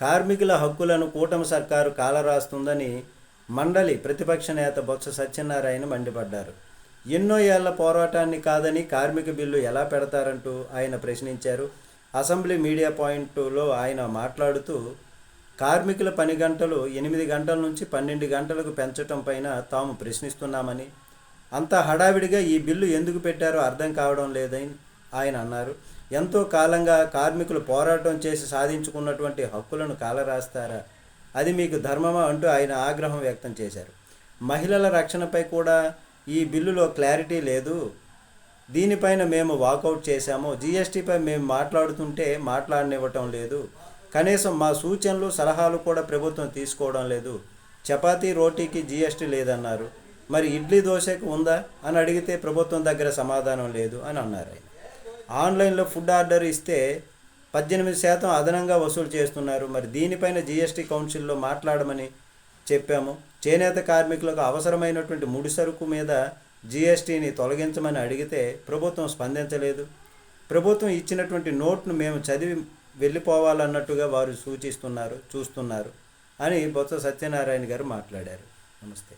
కార్మికుల హక్కులను కూటమి సర్కారు కాలరాస్తుందని మండలి ప్రతిపక్ష నేత బొత్స సత్యనారాయణ మండిపడ్డారు. ఎన్నో ఏళ్ళ పోరాటాన్ని కాదని కార్మిక బిల్లు ఎలా పెడతారంటూ ఆయన ప్రశ్నించారు. అసెంబ్లీ మీడియా పాయింట్లో ఆయన మాట్లాడుతూ కార్మికుల పని గంటలు ఎనిమిది గంటల నుంచి పన్నెండు గంటలకు పెంచటం పైన తాము ప్రశ్నిస్తున్నామని. అంత హడావిడిగా ఈ బిల్లు ఎందుకు పెట్టారో అర్థం కావడం లేదని ఆయన అన్నారు. ఎంతో కాలంగా కార్మికులు పోరాటం చేసి సాధించుకున్నటువంటి హక్కులను కాలరాస్తారా? అది మీకు ధర్మమా? అంటూ ఆయన ఆగ్రహం వ్యక్తం చేశారు. మహిళల రక్షణపై కూడా ఈ బిల్లులో క్లారిటీ లేదు. దీనిపైన మేము వాకౌట్ చేశాము. జీఎస్టీపై మేము మాట్లాడుతుంటే మాట్లాడనివ్వటం లేదు. కనీసం మా సూచనలు సలహాలు కూడా ప్రభుత్వం తీసుకోవడం లేదు. చపాతీ రోటీకి జీఎస్టీ లేదన్నారు. మరి ఇడ్లీ దోశకు ఉందా? అని అడిగితే ప్రభుత్వం దగ్గర సమాధానం లేదు అని అన్నారు ఆయన. ఆన్లైన్లో ఫుడ్ ఆర్డర్ ఇస్తే పద్దెనిమిది శాతం అదనంగా వసూలు చేస్తున్నారు. మరి దీనిపైన జీఎస్టీ కౌన్సిల్లో మాట్లాడమని చెప్పాము. చేనేత కార్మికులకు అవసరమైనటువంటి ముడి సరుకు మీద జీఎస్టీని తొలగించమని అడిగితే ప్రభుత్వం స్పందించలేదు. ప్రభుత్వం ఇచ్చినటువంటి నోట్ను మేము చదివి వెళ్ళిపోవాలన్నట్టుగా వారు సూచిస్తున్నారు చూస్తున్నారు అని బొత్స సత్యనారాయణ గారు మాట్లాడారు. నమస్తే.